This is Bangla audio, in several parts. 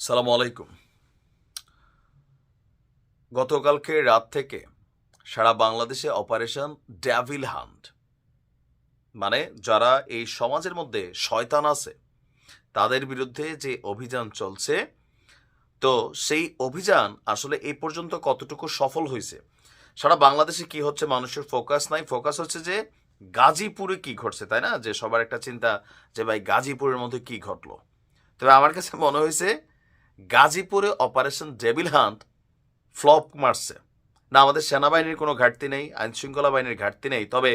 সালাম আলাইকুম। গতকালকে রাত থেকে সারা বাংলাদেশে অপারেশন ড্যাভিল হান্ট মানে যারা এই সমাজের মধ্যে শয়তান আছে, তাদের বিরুদ্ধে যে অভিযান চলছে, তো সেই অভিযান আসলে এই পর্যন্ত কতটুকু সফল হয়েছে? সারা বাংলাদেশে কি হচ্ছে মানুষের ফোকাস? নাই, ফোকাস হচ্ছে যে গাজীপুরে কি ঘটছে, তাই না? যে সবার একটা চিন্তা যে ভাই গাজীপুরের মধ্যে কি ঘটলো। তবে আমার কাছে মনে হয়েছে গাজীপুরে অপারেশন ডেভিল হান্ট ফ্লপ মারছে। না, আমাদের সেনাবাহিনীর কোনো ঘাটতি নেই, আইনশৃঙ্খলা বাহিনীর ঘাটতি নেই, তবে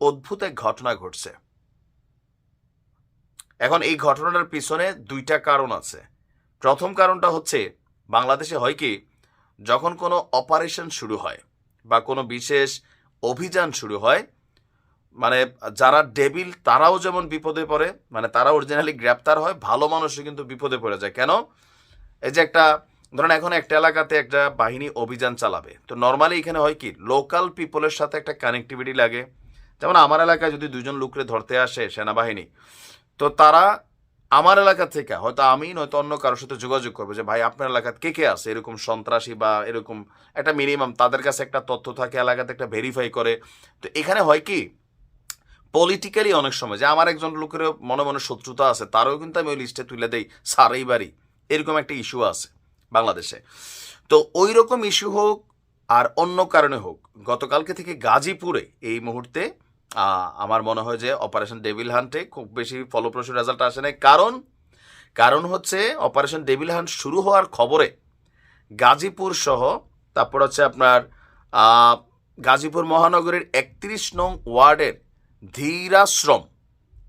অদ্ভুত এক ঘটনা ঘটছে। এখন এই ঘটনাটার পিছনে দুইটা কারণ আছে। প্রথম কারণটা হচ্ছে, বাংলাদেশে হয় কি, যখন কোনো অপারেশন শুরু হয় বা কোনো বিশেষ অভিযান শুরু হয় মানে যারা ডেবিল তারাও যেমন বিপদে পড়ে মানে তারা অরিজিনালি গ্রেপ্তার হয়, ভালো মানুষও কিন্তু বিপদে পড়ে যায়। কেন? এই যে একটা, ধরেন এখন একটা এলাকাতে একটা বাহিনী অভিযান চালাবে, তো নর্মালি এখানে হয় কি লোকাল পিপলের সাথে একটা কানেক্টিভিটি লাগে। যেমন আমার এলাকায় যদি দুজন লোকরে ধরতে আসে সেনাবাহিনী, তো তারা আমার এলাকা থেকে, হয়তো আমি নয়তো অন্য কারোর সাথে যোগাযোগ করবে যে, ভাই, আপনার এলাকাতে কে কে আছে? এরকম সন্ত্রাসী বা এরকম একটা মিনিমাম তাদের কাছে একটা তথ্য থাকে, এলাকাতে একটা ভেরিফাই করে। তো এখানে হয় কি পলিটিক্যালি অনেক সময়, যে আমার একজন লোকের মনে মনে শত্রুতা আছে, তারও কিন্তু আমি ওই লিস্টে তুলে দেই, সারাই বাড়ি। এরকম একটা ইস্যু আছে বাংলাদেশে। তো ওই রকম ইস্যু হোক আর অন্য কারণে হোক, গতকালকে থেকে গাজীপুরে এই মুহূর্তে আমার মনে হয় যে অপারেশন ডেভিল হান্টে খুব বেশি ফলপ্রসূ রেজাল্ট আসে নাই। কারণ কারণ হচ্ছে অপারেশন ডেভিল হান্ট শুরু হওয়ার খবরে গাজীপুর সহ, তারপর হচ্ছে আপনার গাজীপুর মহানগরের একত্রিশ নং ওয়ার্ডের ধীরাশ্রম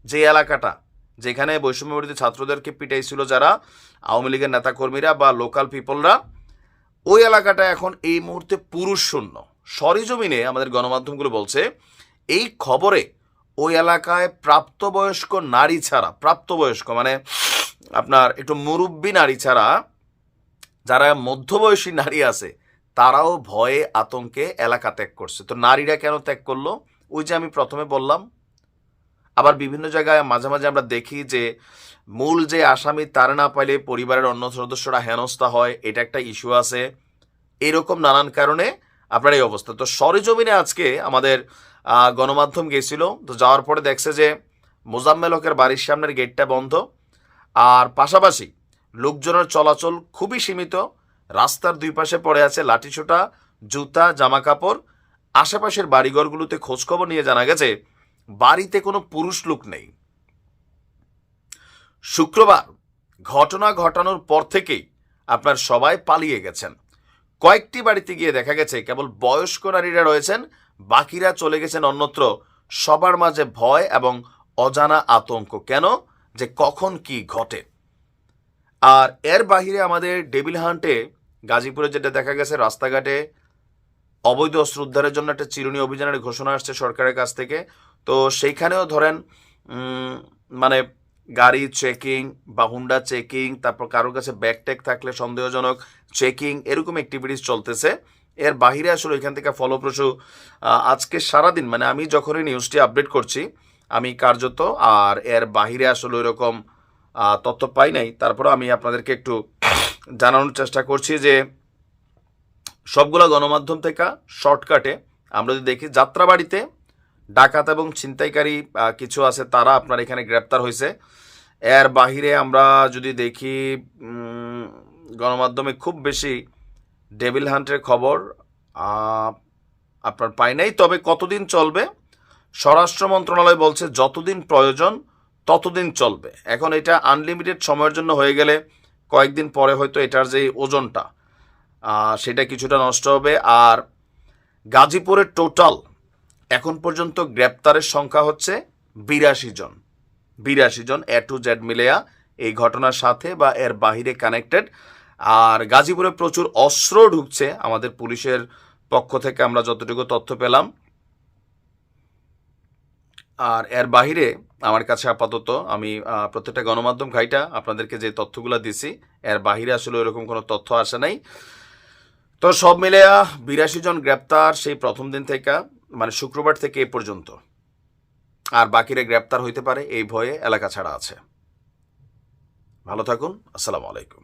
যে এলাকাটা যেখানে বৈষম্যবিরোধী ছাত্রদেরকে পিটাইছিল যারা, আওয়ামী লীগের নেতাকর্মীরা বা লোকাল পিপলরা। ওই এলাকাটা এখন এই মুহূর্তে পুরুষ শূন্য। সরিজমিনে আমাদের গণমাধ্যমগুলো বলছে, এই খবরে ওই এলাকায় প্রাপ্তবয়স্ক নারী ছাড়া, প্রাপ্তবয়স্ক মানে আপনার একটু মুরব্বী নারী ছাড়া যারা মধ্যবয়সী নারী আছে, তারাও ভয়ে আতঙ্কে এলাকা ত্যাগ করছে। তো নারীরা কেন ত্যাগ করল? ওই যে আমি প্রথমে বললাম আবার বিভিন্ন জায়গায় মাঝে মাঝে আমরা দেখি যে মূল যে আসামি তার না পাইলে পরিবারের অন্য সদস্যরা হেনস্থা হয়, এটা একটা ইস্যু আছে। এরকম নানান কারণে আপনার এই অবস্থা। তো সরেজমিনে আজকে আমাদের গণমাধ্যম গেছিল, তো যাওয়ার পরে দেখছে যে মোজাম্মেল হকের বাড়ির সামনের গেটটা বন্ধ। আর পাশাপাশি লোকজনের চলাচল খুবই সীমিত। রাস্তার দুই পাশে পড়ে আছে লাঠিছোটা, জুতা জামা কাপড় আশেপাশের বাড়িঘরগুলোতে খোঁজখবর নিয়ে জানা গেছে বাড়িতে কোনো পুরুষ লোক নেই। শুক্রবার ঘটনা ঘটানোর পর থেকেই আপনার সবাই পালিয়ে গেছেন। কয়েকটি বাড়িতে গিয়ে দেখা গেছে, কেবল বয়স্ক নারীরা রয়েছেন, বাকিরা চলে গেছেন অন্যত্র। সবার মাঝে ভয় এবং অজানা আতঙ্ক। কেন? যে কখন কি ঘটে। আর এর বাহিরে আমাদের ডেবিল হান্টে, গাজীপুরে যেটা দেখা গেছে, রাস্তাঘাটে অবৈধ অস্ত্র উদ্ধারের জন্য একটা চিরুনি অভিযানের ঘোষণা আসছে সরকারের কাছ থেকে। তো সেইখানেও ধরেন মানে গাড়ি চেকিং বা হুন্ডা চেকিং তারপর কারোর কাছে ব্যাগ ট্যাগ থাকলে সন্দেহজনক চেকিং এরকম অ্যাক্টিভিটিস চলতেছে। এর বাহিরে আসলে এখান থেকে ফলপ্রসূ আজকে সারাদিন মানে আমি যখনই নিউজটি আপডেট করছি আমি কার্যত আর এর বাহিরে আসলে আহ, তথ্য পাই নাই। তারপরে আমি আপনাদেরকে একটু জানানোর চেষ্টা করছি যে সবগুলো গণমাধ্যম থেকে শর্টকাটে আমরা যদি দেখি, যাত্রাবাড়িতে ডাকাত এবং ছিনতাইকারী কিছু আছে, তারা আপনার এখানে গ্রেপ্তার হয়েছে। এর বাহিরে আমরা যদি দেখি গণমাধ্যমে খুব বেশি ডেভিল হান্টের খবর আপনার পাই নাই। তবে কতদিন চলবে? স্বরাষ্ট্র মন্ত্রণালয় বলছে, যতদিন প্রয়োজন, ততদিন চলবে। এখন এটা আনলিমিটেড সময়ের জন্য হয়ে গেলে কয়েকদিন পরে হয়তো এটার যে ওজনটা সেটা কিছুটা নষ্ট হবে। আর গাজীপুরের টোটাল এখন পর্যন্ত গ্রেপ্তারের সংখ্যা হচ্ছে বিরাশি জন। বিরাশি জন এ টু জেড মিলেয়া এই ঘটনার সাথে বা এর বাহিরে কানেক্টেড। আর গাজীপুরে প্রচুর অস্ত্র ঢুকছে আমাদের পুলিশের পক্ষ থেকে, আমরা যতটুকু তথ্য পেলাম। আর এর বাহিরে আমার কাছে আপাতত আমি প্রত্যেকটা গণমাধ্যম ঘাইটা আপনাদেরকে যে তথ্যগুলো দিছি, এর বাহিরে আসলে ওইরকম কোনো তথ্য আসে নাই। তো সব মিলে বিরাশি জন গ্রেপ্তার সেই প্রথম দিন থেকে মানে শুক্রবার থেকে এ পর্যন্ত। আর বাকিরা গ্রেপ্তার হইতে পারে, এই ভয়ে এলাকা ছাড়া আছে। ভালো থাকুন, আসসালামু আলাইকুম।